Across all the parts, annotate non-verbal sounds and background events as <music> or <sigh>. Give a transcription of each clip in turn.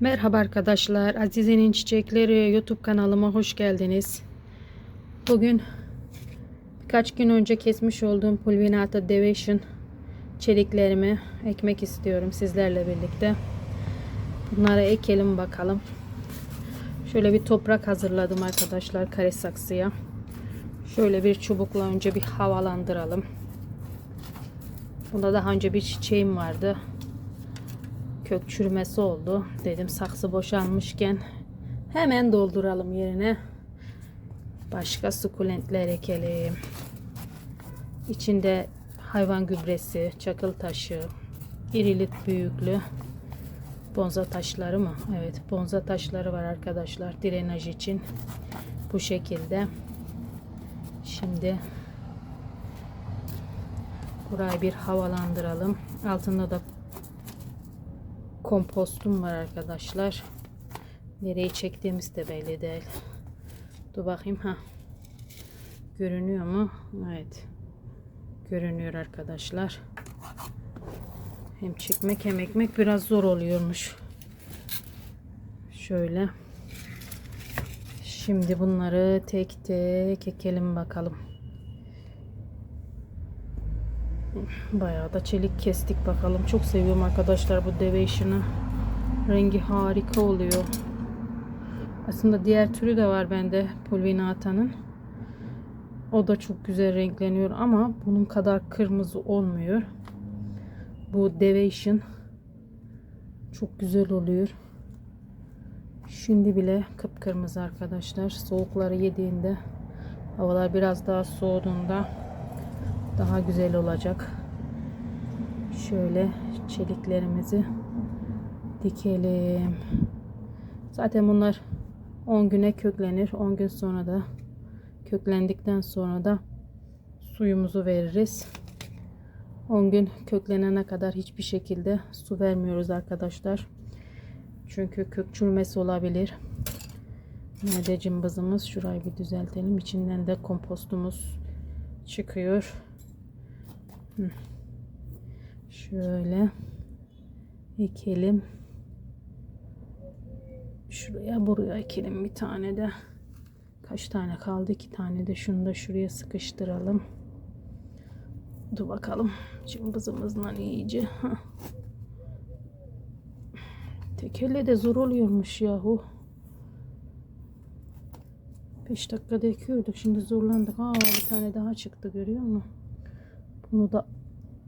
Merhaba arkadaşlar. Azize'nin Çiçekleri YouTube kanalıma hoş geldiniz. Bugün birkaç gün önce kesmiş olduğum Pulvinata Deviation çeliklerimi ekmek istiyorum sizlerle birlikte. Bunları ekelim bakalım. Şöyle bir toprak hazırladım arkadaşlar kare saksıya. Şöyle bir çubukla önce bir havalandıralım. Bunda daha önce bir çiçeğim vardı kök çürümesi oldu. Dedim saksı boşalmışken hemen dolduralım yerine. Başka sukulentler ekelim. İçinde hayvan gübresi, çakıl taşı, irilit büyüklü bonza taşları mı? Evet, bonza taşları var arkadaşlar drenaj için. Bu şekilde. Şimdi burayı bir havalandıralım. Altında da kompostum var arkadaşlar. Nereye çektiğimiz de belli değil. Dur bakayım ha. Görünüyor mu? Evet. Görünüyor arkadaşlar. Hem çekmek hem ekmek biraz zor oluyormuş. Şöyle. Şimdi bunları tek tek ekelim bakalım. Bayağı da çelik kestik bakalım. Çok seviyorum arkadaşlar bu deviation'ı. Rengi harika oluyor. Aslında diğer türü de var bende Pulvinata'nın. O da çok güzel renkleniyor ama bunun kadar kırmızı olmuyor. Bu deviation çok güzel oluyor. Şimdi bile kıpkırmızı arkadaşlar. Soğukları yediğinde havalar biraz daha soğuduğunda daha güzel olacak. Şöyle çeliklerimizi dikelim. Zaten bunlar 10 güne köklenir. 10 gün sonra da köklendikten sonra da suyumuzu veririz. 10 gün köklenene kadar hiçbir şekilde su vermiyoruz arkadaşlar. Çünkü kök çürümesi olabilir. Nerede cımbızımız? Şurayı bir düzeltelim. İçinden de kompostumuz çıkıyor. Şöyle ekelim. Şuraya buraya ekelim bir tane de. Kaç tane kaldı? İki tane de şunu da şuraya sıkıştıralım. Dur bakalım. Cımbızımızla iyice. Heh. Tek elle de zor oluyormuş yahu. 5 dakikada ekiyorduk. Şimdi zorlandık. Aa bir tane daha çıktı görüyor musun? Bunu da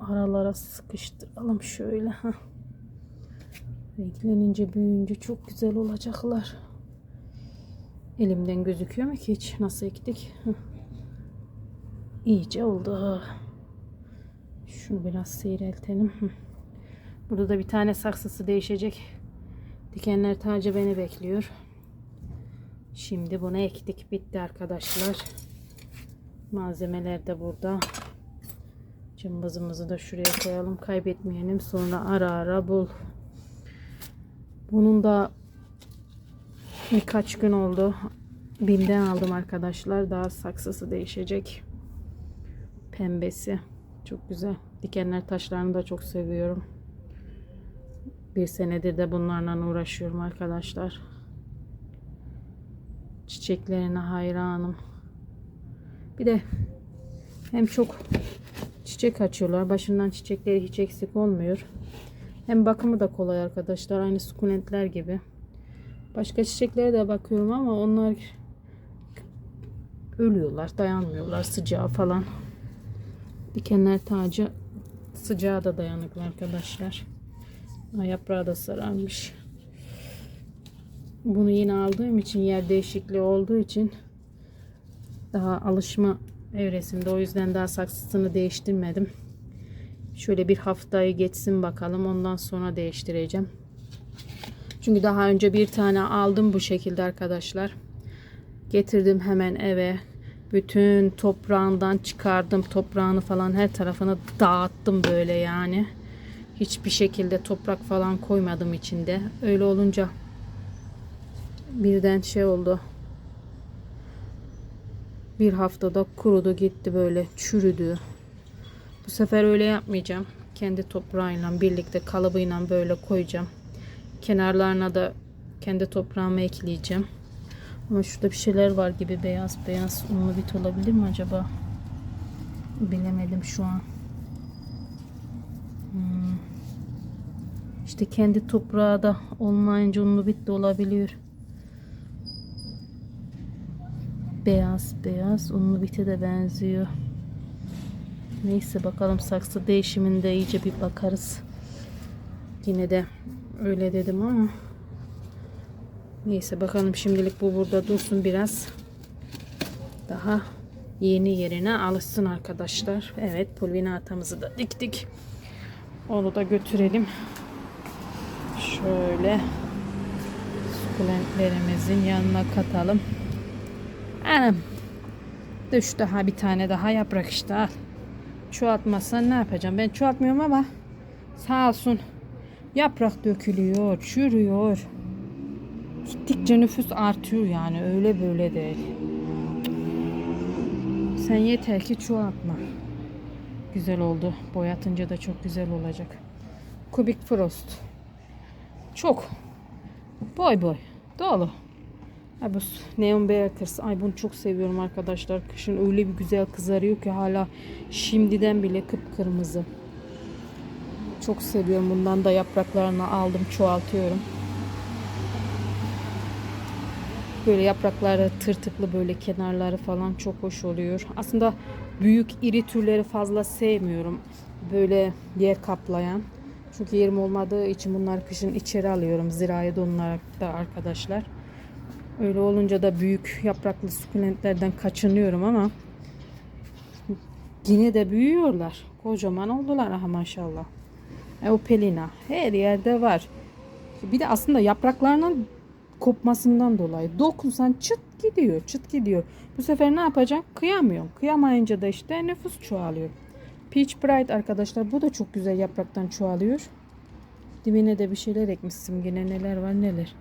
aralara sıkıştıralım şöyle. Heh. Renklenince büyüyünce çok güzel olacaklar. Elimden gözüküyor mu ki hiç? Nasıl ektik? İyice oldu. Şunu biraz seyreltelim. Burada da bir tane saksısı değişecek. Dikenler tacı beni bekliyor. Şimdi bunu ektik. Bitti arkadaşlar. Malzemeler de burada. Cımbızımızı da şuraya koyalım. Kaybetmeyelim. Sonra ara ara bul. Bunun da birkaç gün oldu. Bim'den aldım arkadaşlar. Daha saksısı değişecek. Pembesi. Çok güzel. Dikenler taşlarını da çok seviyorum. Bir senedir de bunlarla uğraşıyorum arkadaşlar. Çiçeklerine hayranım. Bir de hem çok çiçek açıyorlar. Başından çiçekleri hiç eksik olmuyor. Hem bakımı da kolay arkadaşlar. Aynı sukulentler gibi. Başka çiçeklere de bakıyorum ama onlar ölüyorlar. Dayanmıyorlar sıcağa falan. Dikenler tacı sıcağa da dayanıklı arkadaşlar. Yaprağı da sararmış. Bunu yine aldığım için yer değişikliği olduğu için daha alışma evresinde. O yüzden daha saksısını değiştirmedim. Şöyle bir haftayı geçsin bakalım. Ondan sonra değiştireceğim. Çünkü daha önce bir tane aldım bu şekilde arkadaşlar. Getirdim hemen eve. Bütün toprağından çıkardım. Toprağını falan her tarafını dağıttım böyle yani. Hiçbir şekilde toprak falan koymadım içinde. Öyle olunca birden şey oldu. Bir haftada kurudu gitti böyle çürüdü. Bu sefer öyle yapmayacağım. Kendi toprağıyla birlikte kalıbıyla böyle koyacağım. Kenarlarına da kendi toprağımı ekleyeceğim. Ama şurada bir şeyler var gibi beyaz beyaz unlu bit olabilir mi acaba? Bilemedim şu an. Hmm. İşte kendi toprağı da olmayınca unlu bit de olabiliyor. Beyaz beyaz unlu bite de benziyor. Neyse bakalım saksı değişiminde iyice bir bakarız. Yine de öyle dedim ama neyse bakalım şimdilik bu burada dursun biraz. Daha yeni yerine alışsın arkadaşlar. Evet pulvinatamızı da diktik. Onu da götürelim. Şöyle sukulentlerimizin yanına katalım. Anam. Düş daha bir tane daha yaprak işte al. Çoğaltmazsan ne yapacağım? Ben çoğaltmıyorum ama sağ olsun yaprak dökülüyor, çürüyor. Gittikçe nüfus artıyor yani öyle böyle değil. Sen yeter ki çoğaltma. Güzel oldu. Boyatınca da çok güzel olacak. Kubik frost. Çok. Boy boy. Dolu. Ay bu Neon Bakers. Ay bunu çok seviyorum arkadaşlar. Kışın öyle bir güzel kızarıyor ki hala şimdiden bile kıpkırmızı. Çok seviyorum. Bundan da yapraklarını aldım. Çoğaltıyorum. Böyle yaprakları tırtıklı böyle kenarları falan çok hoş oluyor. Aslında büyük iri türleri fazla sevmiyorum. Böyle yer kaplayan. Çünkü yerim olmadığı için bunları kışın içeri alıyorum. Zirai donlarak da arkadaşlar. Öyle olunca da büyük yapraklı sukulentlerden kaçınıyorum ama yine de büyüyorlar. Kocaman oldular aha maşallah. Eupelina her yerde var. Bir de aslında yapraklarının kopmasından dolayı dokunsan çıt gidiyor, çıt gidiyor. Bu sefer ne yapacak? Kıyamıyorum. Kıyamayınca da işte nüfus çoğalıyor. Peach Bright arkadaşlar bu da çok güzel yapraktan çoğalıyor. Dibine de bir şeyler ekmişsin. Yine neler var neler.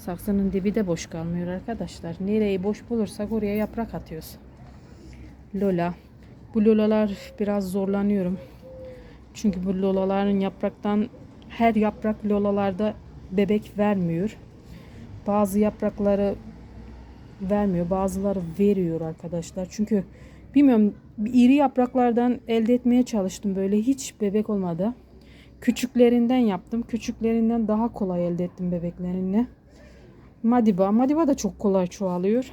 Saksının dibi de boş kalmıyor arkadaşlar. Nereyi boş bulursak oraya yaprak atıyoruz. Lola. Bu lolalar biraz zorlanıyorum. Çünkü bu lolaların yapraktan her yaprak lolalarda bebek vermiyor. Bazı yaprakları vermiyor. Bazıları veriyor arkadaşlar. Çünkü bilmiyorum iri yapraklardan elde etmeye çalıştım. Böyle hiç bebek olmadı. Küçüklerinden yaptım. Küçüklerinden daha kolay elde ettim bebeklerini. Madiba. Madiba da çok kolay çoğalıyor.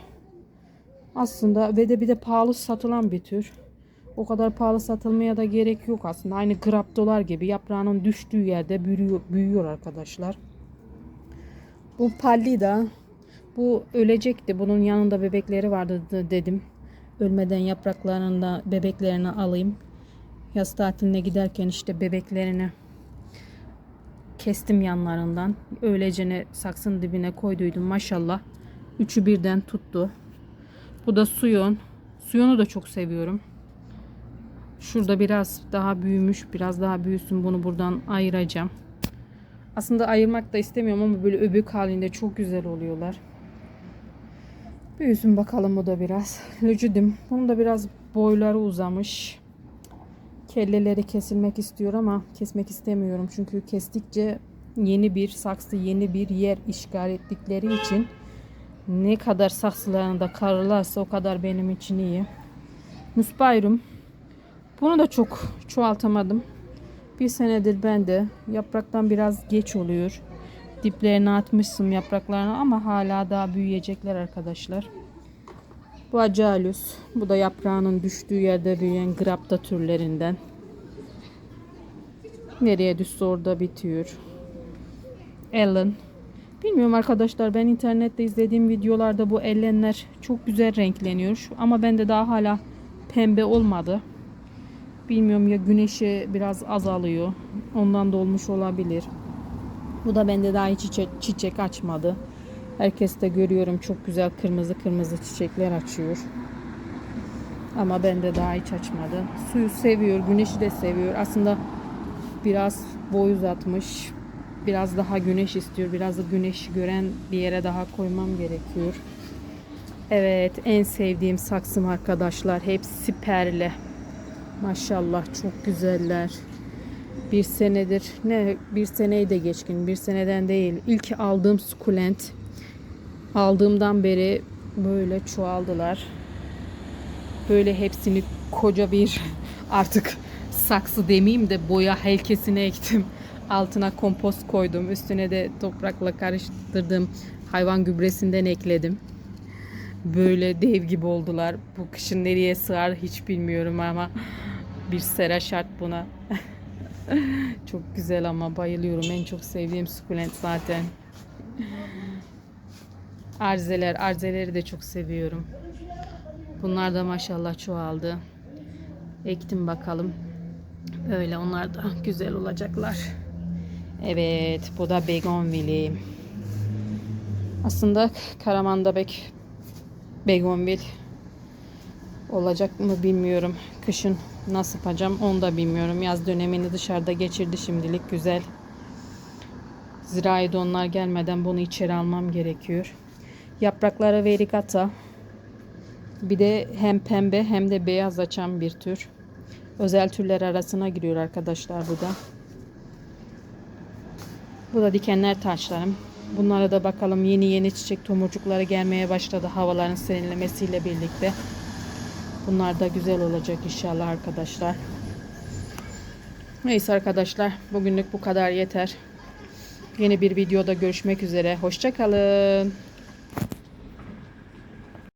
Aslında ve de bir de pahalı satılan bir tür. O kadar pahalı satılmaya da gerek yok aslında. Aynı graptolar gibi yaprağının düştüğü yerde büyüyor, büyüyor arkadaşlar. Bu pallida. Bu ölecekti. Bunun yanında bebekleri vardı dedim. Ölmeden yapraklarında bebeklerini alayım. Yaz tatiline giderken işte bebeklerini kestim yanlarından. Öylecene saksının dibine koyduydum maşallah. Üçü birden tuttu. Bu da suyon. Suyonu da çok seviyorum. Şurada biraz daha büyümüş. Biraz daha büyüsün. Bunu buradan ayıracağım. Aslında ayırmak da istemiyorum ama böyle öbük halinde çok güzel oluyorlar. Büyüsün bakalım bu da biraz. Lücüdüm. Bunun da biraz boyları uzamış. Kelleleri kesilmek istiyor ama kesmek istemiyorum. Çünkü kestikçe yeni bir saksı, yeni bir yer işgal ettikleri için ne kadar saksılarında kararlarsa o kadar benim için iyi. Musbayrum. Bunu da çok çoğaltamadım. Bir senedir ben de yapraktan biraz geç oluyor. Diplerine atmışsın yapraklarını ama hala daha büyüyecekler arkadaşlar. Bu acalus. Bu da yaprağının düştüğü yerde büyüyen grapta türlerinden. Nereye düşse orada bitiyor. Ellen. Bilmiyorum arkadaşlar ben internette izlediğim videolarda bu ellenler çok güzel renkleniyor. Ama bende daha hala pembe olmadı. Bilmiyorum ya güneşi biraz azalıyor. Ondan da olmuş olabilir. Bu da bende daha hiç çiçek, çiçek açmadı. Herkes de görüyorum çok güzel kırmızı kırmızı çiçekler açıyor. Ama bende daha hiç açmadı. Suyu seviyor, güneşi de seviyor. Aslında biraz boy uzatmış. Biraz daha güneş istiyor. Biraz da güneş gören bir yere daha koymam gerekiyor. Evet, en sevdiğim saksım arkadaşlar. Hepsi perle. Maşallah çok güzeller. bir senedir ne bir seneyi de geçkin bir seneden değil ilk aldığım sukulent aldığımdan beri böyle çoğaldılar böyle hepsini koca bir <laughs> artık saksı demeyeyim de boya helkesine ektim <laughs> altına kompost koydum üstüne de toprakla karıştırdığım hayvan gübresinden ekledim böyle dev gibi oldular bu kışın nereye sığar hiç bilmiyorum ama bir sera şart buna <laughs> çok güzel ama bayılıyorum. En çok sevdiğim sukulent zaten. Arzeler, arzeleri de çok seviyorum. Bunlar da maşallah çoğaldı. Ektim bakalım. Böyle onlar da güzel olacaklar. Evet, bu da begonvili. Aslında Karaman'da bek begonvil olacak mı bilmiyorum. Kışın nasıl yapacağım onu da bilmiyorum. Yaz dönemini dışarıda geçirdi şimdilik güzel. Zirai donlar gelmeden bunu içeri almam gerekiyor. Yaprakları verigata. Bir de hem pembe hem de beyaz açan bir tür. Özel türler arasına giriyor arkadaşlar bu da. Bu da dikenler taşlarım. Bunlara da bakalım yeni yeni çiçek tomurcukları gelmeye başladı havaların serinlemesiyle birlikte. Bunlar da güzel olacak inşallah arkadaşlar. Neyse arkadaşlar bugünlük bu kadar yeter. Yeni bir videoda görüşmek üzere. Hoşçakalın.